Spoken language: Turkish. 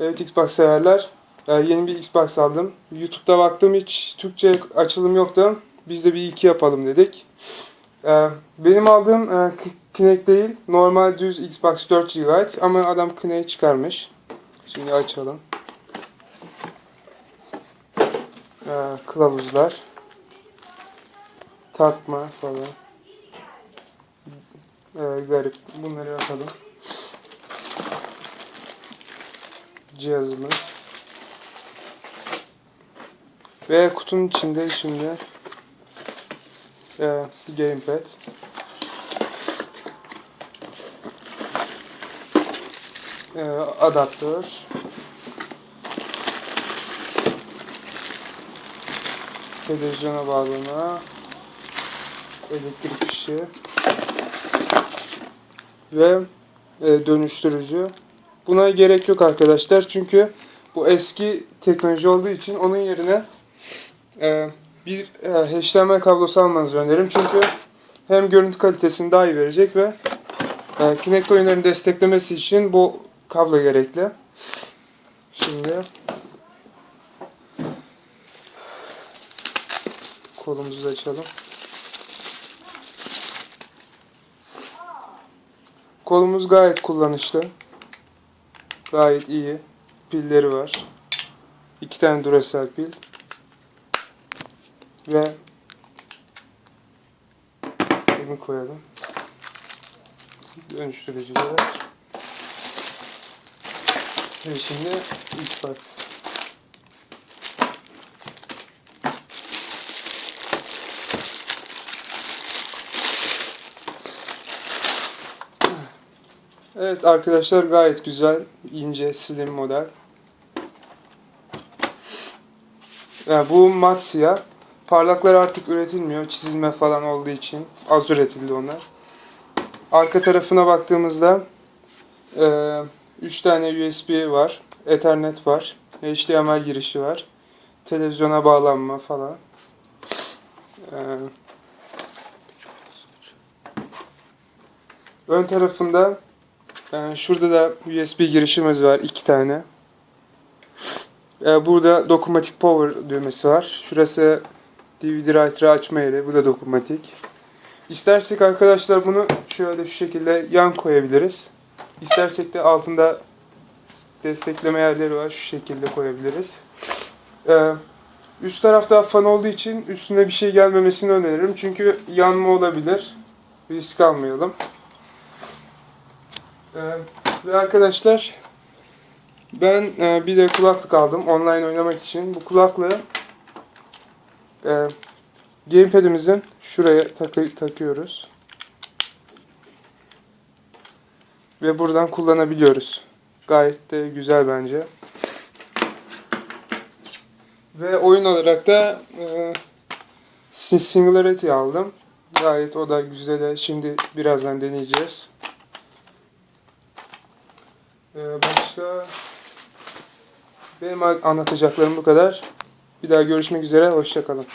Evet Xbox severler. Ee, yeni bir Xbox aldım. YouTube'da baktım hiç Türkçe açılım yoktu. Biz de bir iki yapalım dedik. Ee, benim aldığım e, Kinect değil. Normal düz Xbox 4 GB ama adam Kinect çıkarmış. Şimdi açalım. Ee, kılavuzlar. Takma falan. Ee, garip. Bunları yapalım. Cihazımız. Ve kutunun içinde şimdi e, gamepad. E, adaptör. Televizyona bağlama. Elektrik fişi. Ve e, dönüştürücü. Buna gerek yok arkadaşlar çünkü bu eski teknoloji olduğu için onun yerine e, bir e, HDMI kablosu almanızı öneririm. Çünkü hem görüntü kalitesini daha iyi verecek ve e, Kinect oyunlarını desteklemesi için bu kablo gerekli. Şimdi kolumuzu açalım. Kolumuz gayet kullanışlı. Gayet iyi. Pilleri var. İki tane Duracell pil. Ve bunu koyalım. Dönüştürücüler. Ve şimdi Xbox. Evet arkadaşlar gayet güzel, ince, slim model. Yani bu mat siyah. Parlaklar artık üretilmiyor. Çizilme falan olduğu için az üretildi onlar. Arka tarafına baktığımızda 3 tane USB var. Ethernet var. HDMI girişi var. Televizyona bağlanma falan. E, ön tarafında e, şurada da USB girişimiz var. iki tane. E, burada dokunmatik power düğmesi var. Şurası DVD writer'ı açma yeri. Bu da dokunmatik. İstersek arkadaşlar bunu şöyle şu şekilde yan koyabiliriz. İstersek de altında destekleme yerleri var. Şu şekilde koyabiliriz. Ee, üst tarafta fan olduğu için üstüne bir şey gelmemesini öneririm. Çünkü yanma olabilir. Risk almayalım. Ee, ve arkadaşlar ben e, bir de kulaklık aldım online oynamak için. Bu kulaklığı e, gamepad'imizin şuraya takı takıyoruz. Ve buradan kullanabiliyoruz. Gayet de güzel bence. Ve oyun olarak da e, Singularity aldım. Gayet o da güzel. Şimdi birazdan deneyeceğiz. E, başka benim anlatacaklarım bu kadar. Bir daha görüşmek üzere. Hoşçakalın.